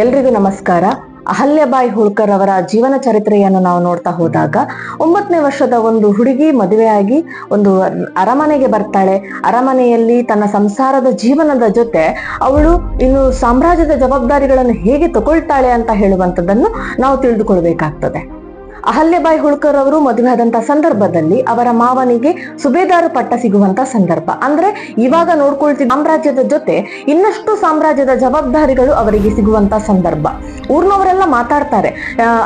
ಎಲ್ರಿಗೂ ನಮಸ್ಕಾರ. ಅಹಲ್ಯಬಾಯಿ ಹುಳ್ಕರ್ ಅವರ ಜೀವನ ಚರಿತ್ರೆಯನ್ನು ನಾವು ನೋಡ್ತಾ ಹೋದಾಗ ಒಂಬತ್ತನೇ ವರ್ಷದ ಒಂದು ಹುಡುಗಿ ಮದುವೆಯಾಗಿ ಒಂದು ಅರಮನೆಗೆ ಬರ್ತಾಳೆ. ಅರಮನೆಯಲ್ಲಿ ತನ್ನ ಸಂಸಾರದ ಜೀವನದ ಜೊತೆ ಅವಳು ಇನ್ನು ಸಾಮ್ರಾಜ್ಯದ ಜವಾಬ್ದಾರಿಗಳನ್ನು ಹೇಗೆ ತಗೊಳ್ತಾಳೆ ಅಂತ ಹೇಳುವಂಥದ್ದನ್ನು ನಾವು ತಿಳಿದುಕೊಳ್ಬೇಕಾಗ್ತದೆ. ಅಹಲ್ಯಬಾಯಿ ಹುಳ್ಕರ್ ಅವರು ಮದುವೆ ಸಂದರ್ಭದಲ್ಲಿ ಅವರ ಮಾವನಿಗೆ ಸುಬೇದಾರ ಪಟ್ಟ ಸಿಗುವಂತ ಸಂದರ್ಭ. ಅಂದ್ರೆ ಇವಾಗ ನೋಡ್ಕೊಳ್ತಿದ್ದ ಸಾಮ್ರಾಜ್ಯದ ಜೊತೆ ಇನ್ನಷ್ಟು ಸಾಮ್ರಾಜ್ಯದ ಜವಾಬ್ದಾರಿಗಳು ಅವರಿಗೆ ಸಿಗುವಂತ ಸಂದರ್ಭ. ಊರ್ನವರೆಲ್ಲ ಮಾತಾಡ್ತಾರೆ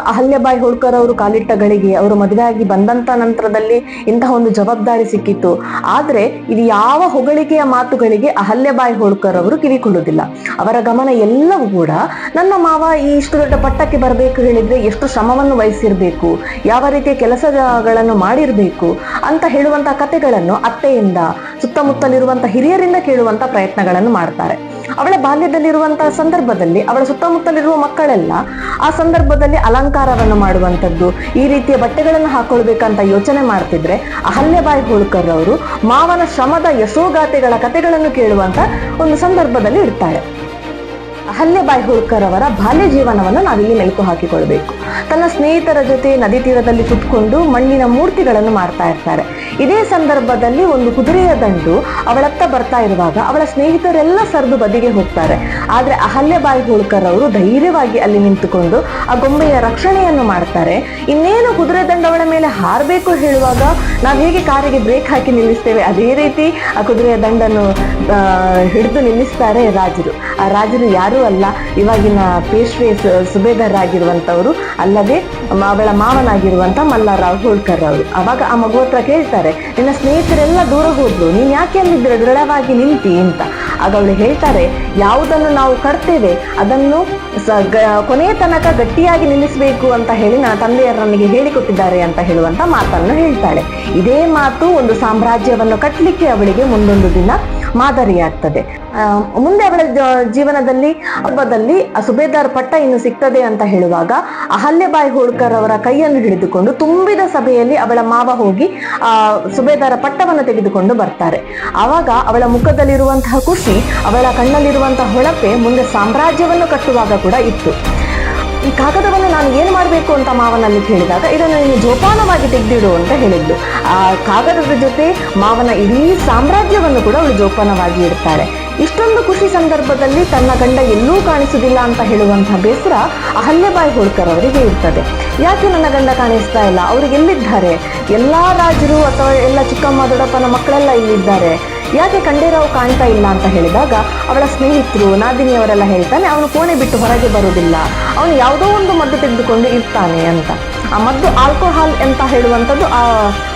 ಅಹಲ್ಯಬಾಯಿ ಹುಳ್ಕರ್ ಅವರು ಕಾಲಿಟ್ಟ ಗಳಿಗೆ ಅವರು ಮದುವೆಯಾಗಿ ಬಂದಂತ ನಂತರದಲ್ಲಿ ಇಂತಹ ಒಂದು ಜವಾಬ್ದಾರಿ ಸಿಕ್ಕಿತ್ತು. ಆದ್ರೆ ಇದು ಯಾವ ಹೊಗಳಿಕೆಯ ಮಾತುಗಳಿಗೆ ಅಹಲ್ಯಬಾಯಿ ಹೋಳ್ಕರ್ ಅವರು ಕಿವಿಕೊಳ್ಳುವುದಿಲ್ಲ. ಅವರ ಗಮನ ಎಲ್ಲವೂ ಕೂಡ, ನನ್ನ ಮಾವ ಈ ಇಷ್ಟು ದೊಡ್ಡ ಪಟ್ಟಕ್ಕೆ ಬರಬೇಕು ಹೇಳಿದ್ರೆ ಎಷ್ಟು ಶ್ರಮವನ್ನು ವಹಿಸಿರ್ಬೇಕು. ಯಾವ ರೀತಿಯ ಕೆಲಸಗಳನ್ನು ಮಾಡಿರಬೇಕು ಅಂತ ಹೇಳುವಂತಹ ಕಥೆಗಳನ್ನು ಅತ್ತೆಯಿಂದ ಸುತ್ತಮುತ್ತಲಿರುವಂತಹ ಹಿರಿಯರಿಂದ ಕೇಳುವಂತ ಪ್ರಯತ್ನಗಳನ್ನು ಮಾಡ್ತಾರೆ. ಅವಳ ಬಾಲ್ಯದಲ್ಲಿರುವಂತಹ ಸಂದರ್ಭದಲ್ಲಿ, ಅವಳ ಸುತ್ತಮುತ್ತಲಿರುವ ಮಕ್ಕಳೆಲ್ಲ ಆ ಸಂದರ್ಭದಲ್ಲಿ ಅಲಂಕಾರವನ್ನು ಮಾಡುವಂಥದ್ದು, ಈ ರೀತಿಯ ಬಟ್ಟೆಗಳನ್ನು ಹಾಕೊಳ್ಬೇಕಂತ ಯೋಚನೆ ಮಾಡ್ತಿದ್ರೆ ಅಹಲ್ಯಬಾಯಿ ಹೋಳ್ಕರ್ ಅವರು ಮಾವನ ಶ್ರಮದ ಯಶೋಗಾತೆಗಳ ಕಥೆಗಳನ್ನು ಕೇಳುವಂತ ಒಂದು ಸಂದರ್ಭದಲ್ಲಿ ಇರ್ತಾಳೆ ಅಹಲ್ಯಬಾಯಿ ಹೋಳ್ಕರ್ ಅವರ ಬಾಲ್ಯ ಜೀವನವನ್ನು ನಾವಿಲ್ಲಿ ಮೆಲುಕು ಹಾಕಿಕೊಳ್ಬೇಕು. ತನ್ನ ಸ್ನೇಹಿತರ ಜೊತೆ ನದಿ ತೀರದಲ್ಲಿ ಕುತ್ಕೊಂಡು ಮಣ್ಣಿನ ಮೂರ್ತಿಗಳನ್ನು ಮಾಡ್ತಾ ಇರ್ತಾರೆ. ಇದೇ ಸಂದರ್ಭದಲ್ಲಿ ಒಂದು ಕುದುರೆಯ ದಂಡು ಅವಳತ್ತ ಬರ್ತಾ ಇರುವಾಗ ಅವಳ ಸ್ನೇಹಿತರೆಲ್ಲ ಸರಿದು ಬದಿಗೆ ಹೋಗ್ತಾರೆ. ಆದ್ರೆ ಅಹಲ್ಯಬಾಯಿ ಹೋಳ್ಕರ್ ಅವರು ಧೈರ್ಯವಾಗಿ ಅಲ್ಲಿ ನಿಂತುಕೊಂಡು ಆ ಗೊಂಬೆಯ ರಕ್ಷಣೆಯನ್ನು ಮಾಡ್ತಾರೆ. ಇನ್ನೇನು ಕುದುರೆ ದಂಡು ಅವಳ ಮೇಲೆ ಹಾರಬೇಕು ಹೇಳುವಾಗ ನಾವು ಹೇಗೆ ಕಾರಿಗೆ ಬ್ರೇಕ್ ಹಾಕಿ ನಿಲ್ಲಿಸ್ತೇವೆ? ಅದೇ ರೀತಿ ಆ ಕುದುರೆಯ ದಂಡನ್ನು ಹಿಡಿದು ನಿಲ್ಲಿಸ್ತಾರೆ ರಾಜರು. ಆ ರಾಜರು ಯಾರೂ ಅಲ್ಲ, ಇವಾಗಿನ ಪೇಶ್ವೆ ಸುಬೇದಾರ್ ಆಗಿರುವಂತವರು ಅಲ್ಲದೆ ಅವಳ ಮಾವನಾಗಿರುವಂತ ಮಲ್ಲಾರಾವ್ ಹೋಳ್ಕರ್ ಅವರು. ಅವಾಗ ಆ ಮಗು ಹತ್ರ ಕೇಳ್ತಾರೆ, ನಿನ್ನ ಸ್ನೇಹಿತರೆಲ್ಲ ದೂರ ಹೋದ್ರು, ನೀನ್ ಯಾಕೆ ಅಲ್ಲಿದ್ರೆ ದೃಢವಾಗಿ ನಿಂತಿ ಅಂತ. ಆಗ ಅವಳು ಹೇಳ್ತಾರೆ, ಯಾವುದನ್ನು ನಾವು ಕಟ್ತೇವೆ, ಅದನ್ನು ಕೊನೆಯ ತನಕ ಗಟ್ಟಿಯಾಗಿ ನಿಲ್ಲಿಸಬೇಕು ಅಂತ ಹೇಳಿ ನನ್ನ ತಂದೆಯರು ನನಗೆ ಹೇಳಿಕೊಟ್ಟಿದ್ದಾರೆ ಅಂತ ಹೇಳುವಂತ ಮಾತನ್ನು ಹೇಳ್ತಾಳೆ. ಇದೇ ಮಾತು ಒಂದು ಸಾಮ್ರಾಜ್ಯವನ್ನು ಕಟ್ಟಲಿಕ್ಕೆ ಅವಳಿಗೆ ಮುಂದೊಂದು ದಿನ ಮಾದರಿಯಾಗ್ತದೆ. ಮುಂದೆ ಅವಳ ಜೀವನದಲ್ಲಿ, ಹಬ್ಬದಲ್ಲಿ ಸುಬೇದಾರ್ ಪಟ್ಟ ಇನ್ನು ಸಿಗ್ತದೆ ಅಂತ ಹೇಳುವಾಗ, ಅಹಲ್ಯಬಾಯಿ ಹೋಳ್ಕರ್ ಅವರ ಕೈಯನ್ನು ಹಿಡಿದುಕೊಂಡು ತುಂಬಿದ ಸಭೆಯಲ್ಲಿ ಅವಳ ಮಾವ ಹೋಗಿ, ಆ, ಸುಬೇದಾರ ಪಟ್ಟವನ್ನು ತೆಗೆದುಕೊಂಡು ಬರ್ತಾರೆ. ಆವಾಗ ಅವಳ ಮುಖದಲ್ಲಿರುವಂತಹ ಖುಷಿ, ಅವಳ ಕಣ್ಣಲ್ಲಿರುವಂತಹ ಹೊಳಪೆ ಮುಂದೆ ಸಾಮ್ರಾಜ್ಯವನ್ನು ಕಟ್ಟುವಾಗ ಕೂಡ ಇತ್ತು. ಈ ಕಾಗದವನ್ನು ನಾನು ಏನು ಮಾಡಬೇಕು ಅಂತ ಮಾವನಲ್ಲಿ ಕೇಳಿದಾಗ ಇದನ್ನು ನೀನು ಜೋಪಾನವಾಗಿ ತೆಗೆದಿಡು ಅಂತ ಹೇಳಿದ್ಲು. ಆ ಕಾಗದದ ಜೊತೆ ಮಾವನ ಇಡೀ ಸಾಮ್ರಾಜ್ಯವನ್ನು ಕೂಡ ಅವಳು ಜೋಪಾನವಾಗಿ ಇಡ್ತಾಳೆ. ಇಷ್ಟೊಂದು ಖುಷಿ ಸಂದರ್ಭದಲ್ಲಿ ತನ್ನ ಗಂಡ ಎಲ್ಲೂ ಕಾಣಿಸುವುದಿಲ್ಲ ಅಂತ ಹೇಳುವಂತಹ ಬೇಸರ ಅಹಲ್ಯಬಾಯಿ ಹೋಳ್ಕರ್ ಅವರಿಗೆ ಇರ್ತದೆ. ಯಾಕೆ ನನ್ನ ಗಂಡ ಕಾಣಿಸ್ತಾ ಇಲ್ಲ? ಅವ್ರಿಗೆ ಎಲ್ಲಿದ್ದಾರೆ? ಎಲ್ಲ ರಾಜರು ಅಥವಾ ಎಲ್ಲ ಚಿಕ್ಕಮ್ಮ ದೊಡ್ಡಪ್ಪನ ಮಕ್ಕಳೆಲ್ಲ ಇಲ್ಲಿದ್ದಾರೆ ಯಾಕೆ ಖಂಡೇರಾವ್ ಕಾಣ್ತಾ ಇಲ್ಲ ಅಂತ ಹೇಳಿದಾಗ ಅವಳ ಸ್ನೇಹಿತರು ನಾದಿನಿಯವರೆಲ್ಲ ಹೇಳ್ತಾನೆ, ಅವನು ಕೋಣೆ ಬಿಟ್ಟು ಹೊರಗೆ ಬರುವುದಿಲ್ಲ. ಅವನು ಯಾವುದೋ ಒಂದು ಮದ್ದು ತೆಗೆದುಕೊಂಡು ಇರ್ತಾನೆ ಅಂತ. ಆ ಮದ್ದು ಆಲ್ಕೋಹಾಲ್ ಅಂತ ಹೇಳುವಂಥದ್ದು ಆ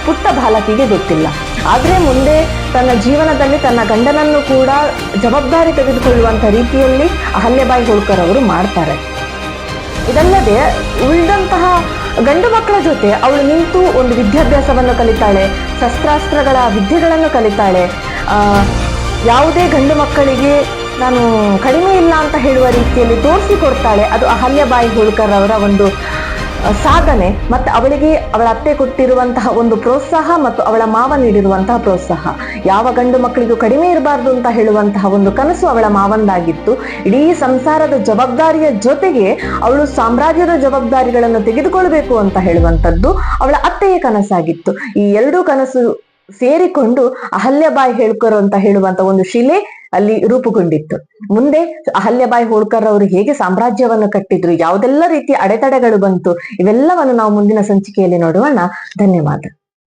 ಪುಟ್ಟ ಬಾಲಕಿಗೆ ಗೊತ್ತಿಲ್ಲ. ಆದರೆ ಮುಂದೆ ತನ್ನ ಜೀವನದಲ್ಲಿ ತನ್ನ ಗಂಡನನ್ನು ಕೂಡ ಜವಾಬ್ದಾರಿ ತೆಗೆದುಕೊಳ್ಳುವಂಥ ರೀತಿಯಲ್ಲಿ ಅಹಲ್ಯಬಾಯಿ ಹೋಳ್ಕರ್ ಅವರು ಮಾಡ್ತಾರೆ. ಇದಲ್ಲದೆ ಉಳಿದಂತಹ ಗಂಡು ಮಕ್ಕಳ ಜೊತೆ ಅವಳು ನಿಂತು ಒಂದು ವಿದ್ಯಾಭ್ಯಾಸವನ್ನು ಕಲಿತಾಳೆ, ಶಸ್ತ್ರಾಸ್ತ್ರಗಳ ವಿದ್ಯೆಗಳನ್ನು ಕಲಿತಾಳೆ. ಯಾವುದೇ ಗಂಡು ಮಕ್ಕಳಿಗೆ ನಾನು ಕಡಿಮೆ ಇಲ್ಲ ಅಂತ ಹೇಳುವ ರೀತಿಯಲ್ಲಿ ತೋರಿಸಿಕೊಡ್ತಾಳೆ ಅದು ಅಹಲ್ಯಬಾಯಿ ಹೋಳ್ಕರ್ ಅವರ ಒಂದು ಸಾಧನೆ ಮತ್ತು ಅವಳಿಗೆ ಅವಳ ಅತ್ತೆ ಕೊಟ್ಟಿರುವಂತಹ ಒಂದು ಪ್ರೋತ್ಸಾಹ ಮತ್ತು ಅವಳ ಮಾವ ನೀಡಿರುವಂತಹ ಪ್ರೋತ್ಸಾಹ. ಯಾವ ಗಂಡು ಮಕ್ಕಳಿಗೂ ಕಡಿಮೆ ಇರಬಾರ್ದು ಅಂತ ಹೇಳುವಂತಹ ಒಂದು ಕನಸು ಅವಳ ಮಾವಂದಾಗಿತ್ತು. ಇಡೀ ಸಂಸಾರದ ಜವಾಬ್ದಾರಿಯ ಜೊತೆಗೆ ಅವಳು ಸಾಮ್ರಾಜ್ಯದ ಜವಾಬ್ದಾರಿಗಳನ್ನು ತೆಗೆದುಕೊಳ್ಬೇಕು ಅಂತ ಹೇಳುವಂಥದ್ದು ಅವಳ ಅತ್ತೆಯ ಕನಸಾಗಿತ್ತು. ಈ ಎರಡೂ ಕನಸು ಸೇರಿಕೊಂಡು ಅಹಲ್ಯಬಾಯಿ ಹೇಳ್ಕರ್ ಅಂತ ಹೇಳುವಂತ ಒಂದು ಶಿಲೆ ಅಲ್ಲಿ ರೂಪುಗೊಂಡಿತ್ತು. ಮುಂದೆ ಅಹಲ್ಯಬಾಯಿ ಹೋಳ್ಕರ್ ಅವರು ಹೇಗೆ ಸಾಮ್ರಾಜ್ಯವನ್ನು ಕಟ್ಟಿದ್ರು, ಯಾವುದೆಲ್ಲ ರೀತಿಯ ಅಡೆತಡೆಗಳು ಬಂತು, ಇವೆಲ್ಲವನ್ನು ನಾವು ಮುಂದಿನ ಸಂಚಿಕೆಯಲ್ಲಿ ನೋಡೋಣ ಧನ್ಯವಾದ.